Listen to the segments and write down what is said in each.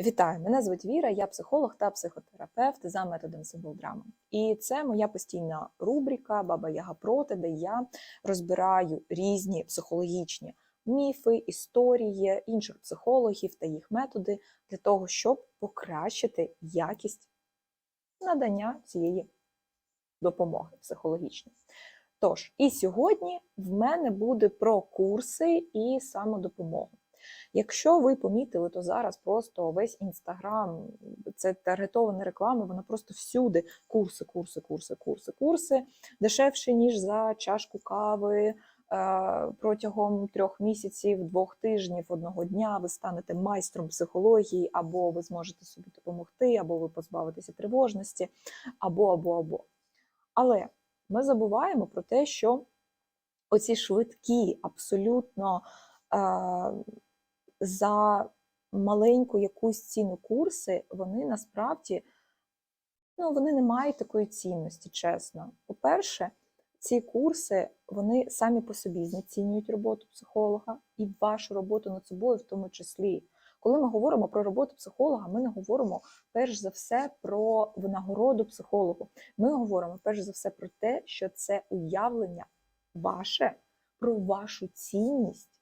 Вітаю, мене звуть Віра, я психолог та психотерапевт за методом символ драми. І це моя постійна рубрика Баба Яга проти, де я розбираю різні психологічні міфи, історії інших психологів та їх методи для того, щоб покращити якість надання цієї допомоги психологічної. Тож, і сьогодні в мене буде про курси і самодопомогу. Якщо ви помітили, то зараз просто весь інстаграм, це таргетована реклама, вона просто всюди. Курси, курси, курси, курси, курси, дешевше, ніж за чашку кави. е, Протягом трьох місяців, двох тижнів, одного дня ви станете майстром психології, або ви зможете собі допомогти, або ви позбавитеся тривожності, або, або, або. Але ми забуваємо про те, що оці швидкі, абсолютно е, за маленьку якусь ціну курси, вони насправді ну, вони не мають такої цінності, чесно. По-перше, ці курси вони самі по собі знецінюють роботу психолога і вашу роботу над собою в тому числі. Коли ми говоримо про роботу психолога, ми не говоримо перш за все про винагороду психологу. Ми говоримо перш за все про те, що це уявлення ваше про вашу цінність,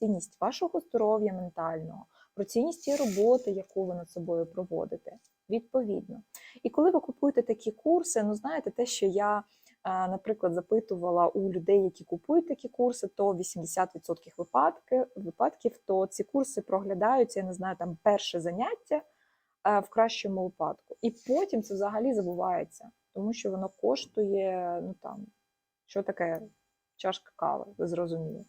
цінність вашого здоров'я ментального, про цінність тієї роботи, яку ви над собою проводите. Відповідно. І коли ви купуєте такі курси, ну знаєте, те, що я, наприклад, запитувала у людей, які купують такі курси, то 80% випадки, випадків, то ці курси проглядаються, я не знаю, там перше заняття в кращому випадку. І потім це взагалі забувається, тому що воно коштує, ну там, що таке чашка кави, ви зрозуміли.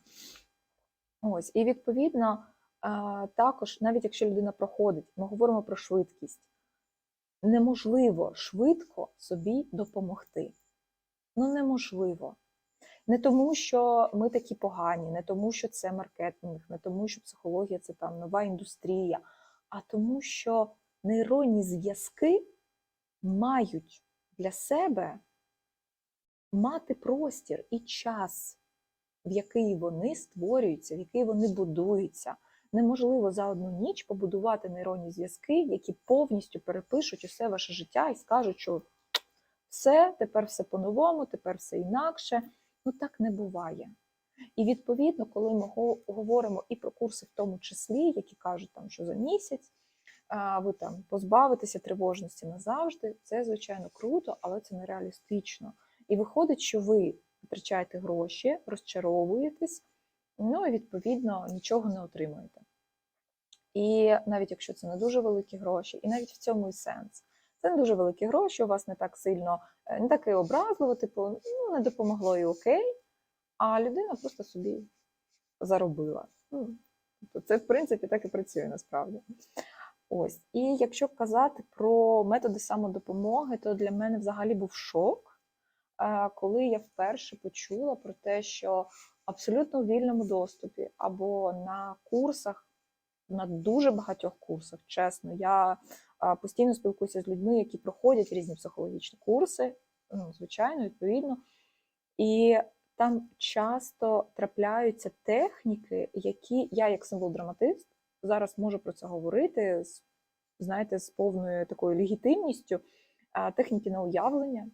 Ось, і відповідно, також, навіть якщо людина проходить, ми говоримо про швидкість. Неможливо швидко собі допомогти. Ну, неможливо. Не тому, що ми такі погані, не тому, що це маркетинг, не тому, що психологія це там нова індустрія, а тому, що нейронні зв'язки мають для себе мати простір і час, в який вони створюються, в який вони будуються. Неможливо за одну ніч побудувати нейронні зв'язки, які повністю перепишуть усе ваше життя і скажуть, що все, тепер все по-новому, тепер все інакше. Ну так не буває. І відповідно, коли ми говоримо і про курси, в тому числі, які кажуть, там, що за місяць ви там позбавитеся тривожності назавжди, це звичайно круто, але це нереалістично. І виходить, що ви витрачаєте гроші, розчаровуєтесь, ну і відповідно нічого не отримуєте. І навіть якщо це не дуже великі гроші, і навіть в цьому і сенс. Це не дуже великі гроші, у вас не так сильно, е, не таке образливо, типу, ну, не допомогло і окей, а людина просто собі заробила. Ну, тобто це, в принципі, так і працює насправді. Ось. І якщо казати про методи самодопомоги, то для мене взагалі був шок, коли я вперше почула про те, що абсолютно у вільному доступі або на курсах, на дуже багатьох курсах, чесно, я постійно спілкуюся з людьми, які проходять різні психологічні курси, ну, звичайно, відповідно. І там часто трапляються техніки, які я, як символ-драматист, зараз можу про це говорити знаєте, з повною такою легітимністю, техніки на уявлення.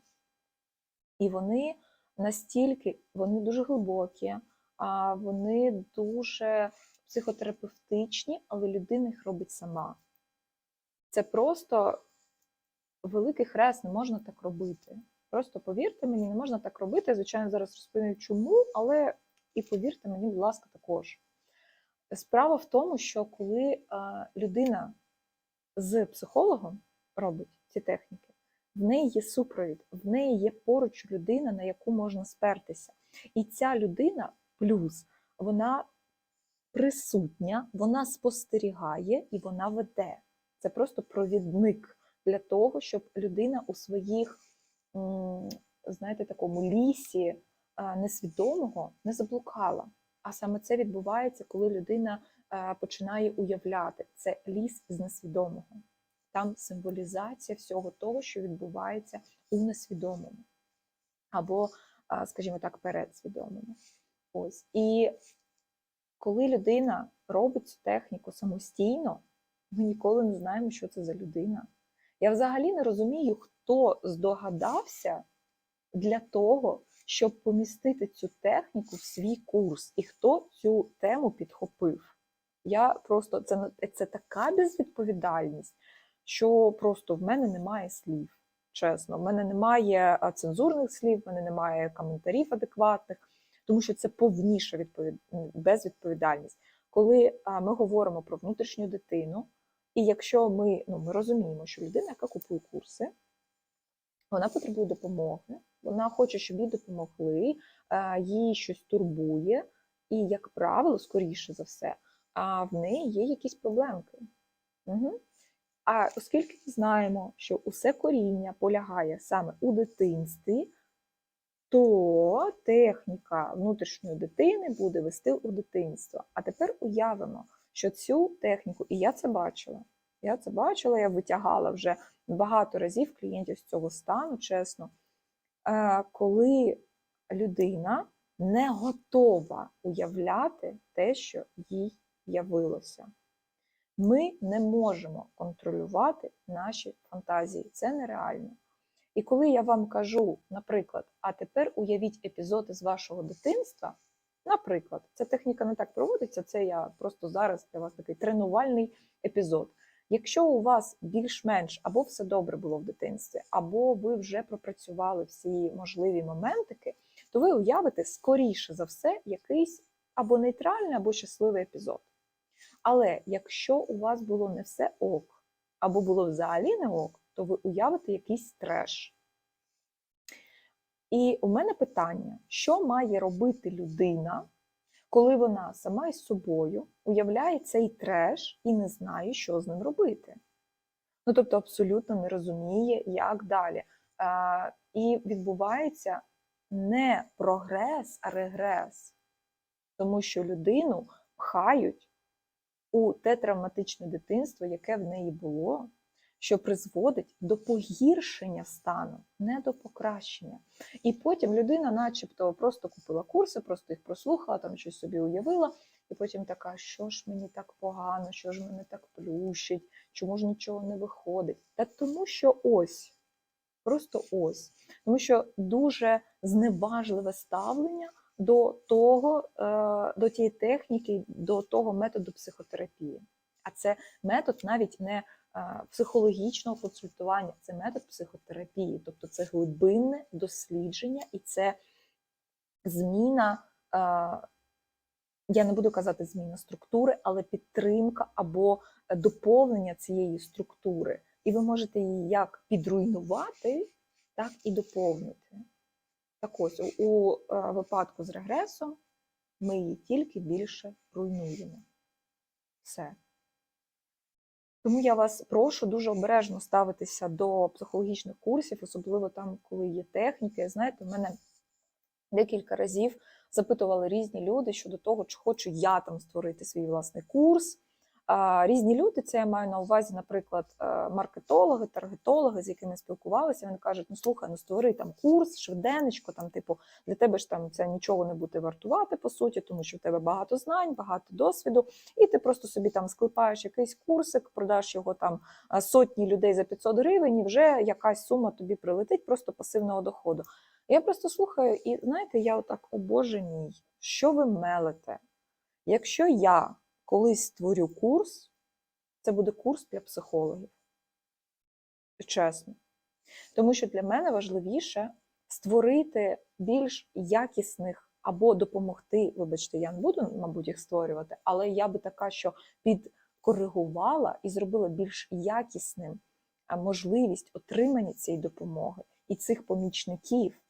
І вони настільки вони дуже глибокі, вони дуже психотерапевтичні, але людина їх робить сама. Це просто великий хрест, не можна так робити. Просто повірте мені, не можна так робити. Я, звичайно, зараз розповім чому, але і повірте мені, будь ласка, також. Справа в тому, що коли людина з психологом робить ці техніки, в неї є супровід, в неї є поруч людина, на яку можна спертися. І ця людина, плюс, вона присутня, вона спостерігає і вона веде. Це просто провідник для того, щоб людина у своїх, знаєте, такому лісі несвідомого не заблукала. А саме це відбувається, коли людина починає уявляти це ліс з несвідомого. Там символізація всього того, що відбувається у несвідомому, або, скажімо так, передсвідомому. Ось. І коли людина робить цю техніку самостійно, Ми ніколи не знаємо, що це за людина. Я взагалі не розумію, хто здогадався для того, щоб помістити цю техніку в свій курс, і хто цю тему підхопив. Я просто це, це така безвідповідальність, що просто в мене немає слів. Чесно, в мене немає цензурних слів, в мене немає коментарів адекватних, тому що це повніша відповід... безвідповідальність. Коли ми говоримо про внутрішню дитину, і якщо ми, ну, ми розуміємо, що людина, яка купує курси, вона потребує допомоги, вона хоче, щоб їй допомогли, їй щось турбує, і, як правило, скоріше за все, а в неї є якісь проблемки. Угу. А оскільки ми знаємо, що усе коріння полягає саме у дитинстві, то техніка внутрішньої дитини буде вести у дитинство. А тепер уявимо, що цю техніку, і я це бачила. Я це бачила, я витягала вже багато разів клієнтів з цього стану, чесно, Е, коли людина не готова уявляти те, що їй явилося. Ми не можемо контролювати наші фантазії, це нереально. І коли я вам кажу, наприклад, а тепер уявіть епізоди з вашого дитинства, наприклад, ця техніка не так проводиться, це я просто зараз для вас такий тренувальний епізод. Якщо у вас більш-менш або все добре було в дитинстві, або ви вже пропрацювали всі можливі моментики, то ви уявите скоріше за все якийсь або нейтральний, або щасливий епізод. Але якщо у вас було не все ок, або було взагалі не ок, то ви уявите якийсь треш. І у мене питання: що має робити людина, коли вона сама із собою уявляє цей треш і не знає, що з ним робити? Ну, тобто, абсолютно не розуміє, як далі. Е, і відбувається не прогрес, а регрес, тому що людину пхають у те травматичне дитинство, яке в неї було, що призводить до погіршення стану, не до покращення. І потім людина, начебто, просто купила курси, просто їх прослухала, там щось собі уявила, і потім така, що ж мені так погано, що ж мене так плющить, чому ж нічого не виходить? Та тому що ось, просто ось. Тому що дуже зневажливе ставлення до того, е, до тієї техніки, до того методу психотерапії. А це метод навіть не е, психологічного консультування, це метод психотерапії, тобто це глибинне дослідження і це зміна. е, Я не буду казати зміна структури, але підтримка або доповнення цієї структури. І ви можете її як підруйнувати, так і доповнити. Так ось, у, е, випадку з регресом ми її тільки більше руйнуємо. Все. Тому я вас прошу дуже обережно ставитися до психологічних курсів, особливо там, коли є техніки. Знаєте, в мене декілька разів запитували різні люди щодо того, чи хочу я там створити свій власний курс. Різні люди, це я маю на увазі, наприклад, е, маркетологи, таргетологи, з якими спілкувалися. Вони кажуть: ну слухай, ну створи там курс, швиденечко, там, типу, для тебе ж там це нічого не буде вартувати, по суті, тому що в тебе багато знань, багато досвіду, і ти просто собі там склепаєш якийсь курсик, продаш його там е, сотні людей за 500 гривень, і вже якась сума тобі прилетить просто пасивного доходу. Я просто слухаю, і знаєте, я отак, о Боже мій, що ви мелите? Якщо я колись створю курс, це буде курс для психологів. Чесно. Тому що для мене важливіше створити більш якісних або допомогти, вибачте, я не буду, мабуть, їх створювати, але я би така, що підкоригувала і зробила більш якісним можливість отримання цієї допомоги і цих помічників.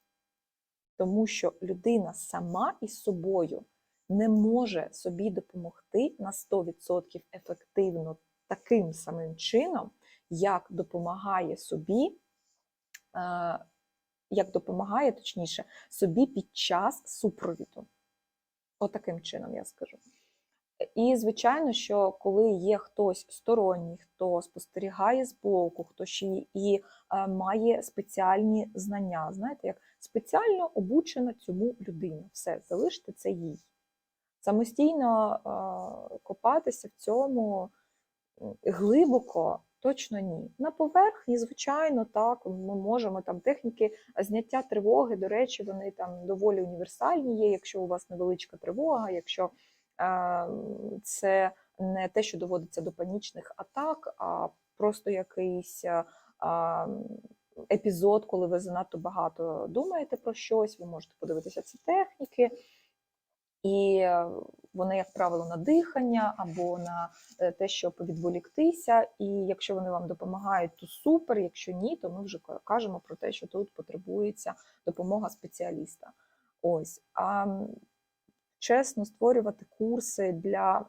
Тому що людина сама із собою не може собі допомогти на 100% ефективно таким самим чином, як допомагає собі, е, як допомагає, точніше, собі під час супровіду. Отаким чином я скажу. І, звичайно, що коли є хтось сторонній, хто спостерігає збоку, хто ще і е, має спеціальні знання, знаєте, як спеціально обучена цьому людина. Все, залиште це їй. Самостійно е, копатися в цьому глибоко точно ні. На поверхні, звичайно, так, ми можемо там техніки зняття тривоги, до речі, вони там доволі універсальні є, якщо у вас невеличка тривога, якщо е, це не те, що доводиться до панічних атак, а просто якийсь е, епізод, коли ви занадто багато думаєте про щось, ви можете подивитися ці техніки. І е, вони, як правило, на дихання або на е, те, щоб відволіктися. І якщо вони вам допомагають, то супер. Якщо ні, то ми вже кажемо про те, що тут потребується допомога спеціаліста. Ось. А чесно, створювати курси для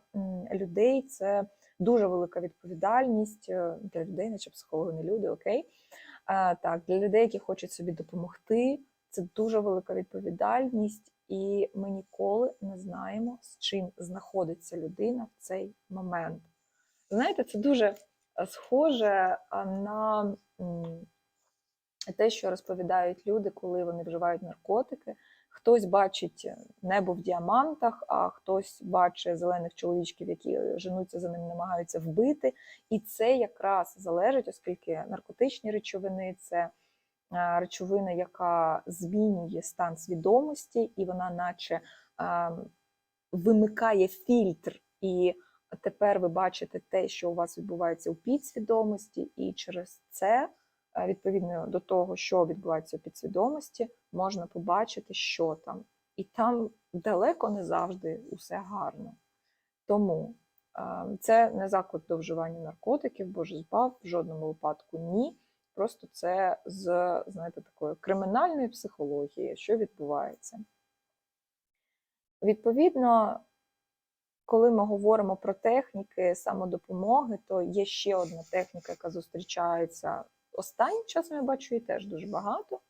людей це дуже велика відповідальність е, для людей, наче психологи не люди, окей. А, так, для людей, які хочуть собі допомогти, це дуже велика відповідальність, і ми ніколи не знаємо, з чим знаходиться людина в цей момент. Знаєте, це дуже е, схоже на те, що розповідають люди, коли вони вживають наркотики. Хтось бачить небо в діамантах, а хтось бачить зелених чоловічків, які женуться за ним, намагаються вбити. І це якраз залежить, оскільки наркотичні речовини це речовина, яка змінює стан свідомості, і вона, наче е, вимикає фільтр. І тепер ви бачите те, що у вас відбувається у підсвідомості, і через це, е, відповідно до того, що відбувається у підсвідомості, можна побачити, що там. І там далеко не завжди усе гарно. Тому е, це не заклик до вживання наркотиків, боже збав, в жодному випадку ні. Просто це з, знаєте, такої кримінальної психології, що відбувається. Відповідно, коли ми говоримо про техніки самодопомоги, то є ще одна техніка, яка зустрічається останнім часом, я бачу її теж дуже багато.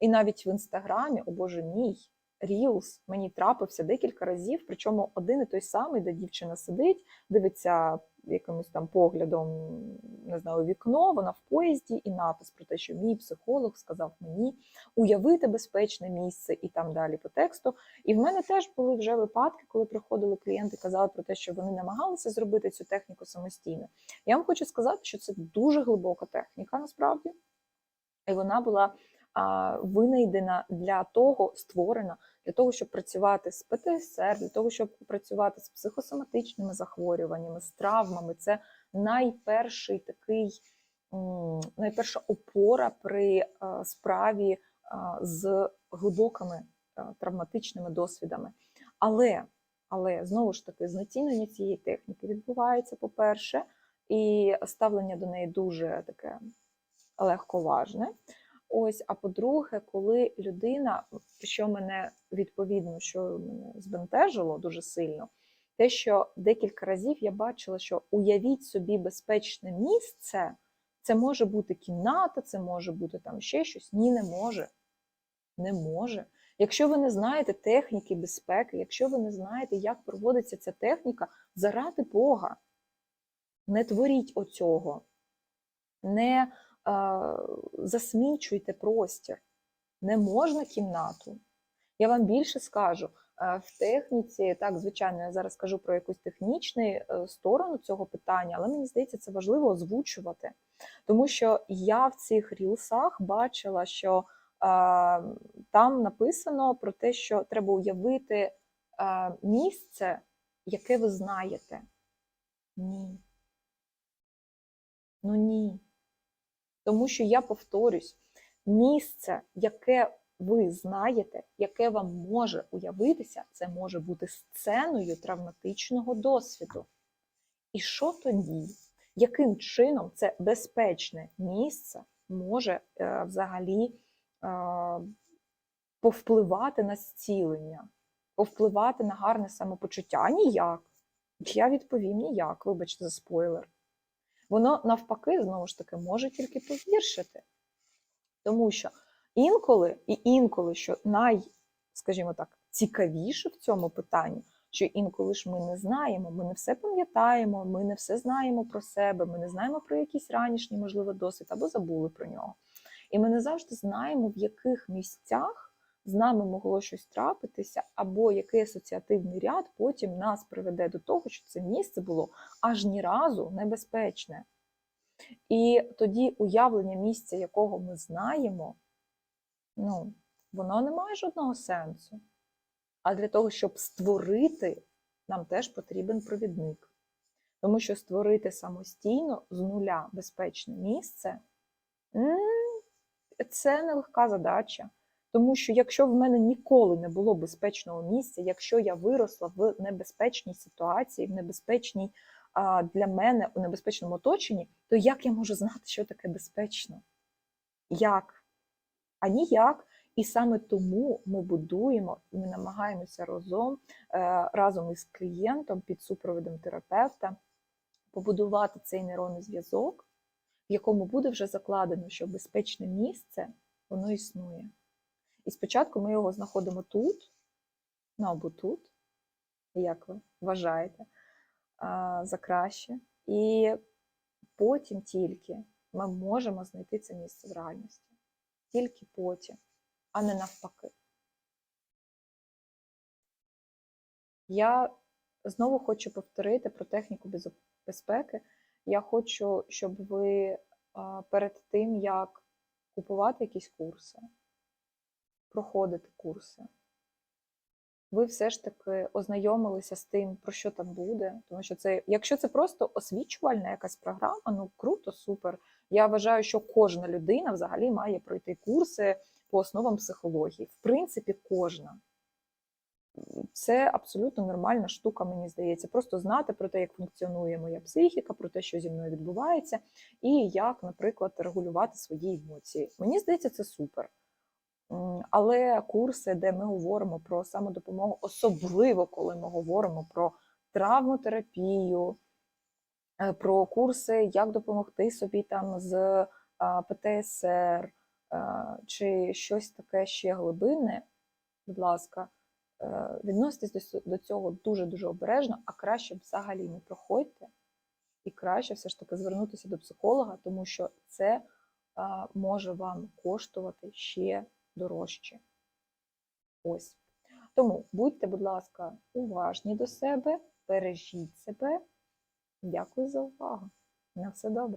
І навіть в інстаграмі, о Боже мій, Reels мені трапився декілька разів, причому один і той самий, де дівчина сидить, дивиться якимось там поглядом, не знаю, вікно, вона в поїзді, і напис про те, що мій психолог сказав мені уявити безпечне місце і там далі по тексту. І в мене теж були вже випадки, коли приходили клієнти, казали про те, що вони намагалися зробити цю техніку самостійно. Я вам хочу сказати, що це дуже глибока техніка насправді, і вона була винайдена для того, створена для того, щоб працювати з ПТСР, для того, щоб працювати з психосоматичними захворюваннями, з травмами. Це найперший такий, найперша опора при е, справі е, з глибокими е, травматичними досвідами. Але, але знову ж таки, знецінення цієї техніки відбувається, по-перше, і ставлення до неї дуже таке легковажне. Ось, а по-друге, коли людина, що мене відповідно, що мене збентежило дуже сильно, те, що декілька разів я бачила, що уявіть собі безпечне місце, це може бути кімната, це може бути там ще щось. Ні, не може. Не може. Якщо ви не знаєте техніки безпеки, якщо ви не знаєте, як проводиться ця техніка, заради Бога, не творіть оцього. Не засмічуйте простір. Не можна кімнату. Я вам більше скажу. В техніці, так, звичайно, я зараз кажу про якусь технічну е, сторону цього питання, але мені здається, це важливо озвучувати. Тому що я в цих рілсах бачила, що а, там написано про те, що треба уявити а, місце, яке ви знаєте. Ні. Ну ні. Тому що я повторюсь, місце, яке ви знаєте, яке вам може уявитися, це може бути сценою травматичного досвіду. І що тоді? Яким чином це безпечне місце може е, взагалі е, повпливати на зцілення, повпливати на гарне самопочуття? Ніяк. Я відповім ніяк, вибачте за спойлер воно навпаки, знову ж таки, може тільки погіршити. Тому що інколи, і інколи, що най, скажімо так, цікавіше в цьому питанні, що інколи ж ми не знаємо, ми не все пам'ятаємо, ми не все знаємо про себе, ми не знаємо про якийсь ранішній, можливо, досвід або забули про нього. І ми не завжди знаємо, в яких місцях з нами могло щось трапитися, або який асоціативний ряд потім нас приведе до того, що це місце було аж ні разу небезпечне. І тоді уявлення місця, якого ми знаємо, ну, воно не має жодного сенсу. А для того, щоб створити, нам теж потрібен провідник. Тому що створити самостійно з нуля безпечне місце це нелегка задача. Тому що якщо в мене ніколи не було безпечного місця, якщо я виросла в небезпечній ситуації, в небезпечній а, для мене у небезпечному оточенні, то як я можу знати, що таке безпечно? Як? А ніяк. І саме тому ми будуємо, і ми намагаємося разом, е, разом із клієнтом під супроводом терапевта побудувати цей нейронний зв'язок, в якому буде вже закладено, що безпечне місце воно існує. І спочатку ми його знаходимо тут, ну або тут, як ви вважаєте, за краще. І потім тільки ми можемо знайти це місце в реальності. Тільки потім, а не навпаки. Я знову хочу повторити про техніку безпеки. Я хочу, щоб ви перед тим, як купувати якісь курси, проходити курси, ви все ж таки ознайомилися з тим, про що там буде. Тому що це, якщо це просто освічувальна якась програма, ну круто, супер. Я вважаю, що кожна людина взагалі має пройти курси по основам психології. В принципі, кожна. Це абсолютно нормальна штука, мені здається. Просто знати про те, як функціонує моя психіка, про те, що зі мною відбувається, і як, наприклад, регулювати свої емоції. Мені здається, це супер. Але курси, де ми говоримо про самодопомогу, особливо коли ми говоримо про травмотерапію, е, про курси, як допомогти собі там з ПТСР чи щось таке ще глибинне, будь ласка, е, відноситесь до цього дуже-дуже обережно, а краще взагалі не проходьте, і краще все ж таки звернутися до психолога, тому що це може вам коштувати ще дорожче. Ось. Тому будьте, будь ласка, уважні до себе, бережіть себе. Дякую за увагу. На все добре.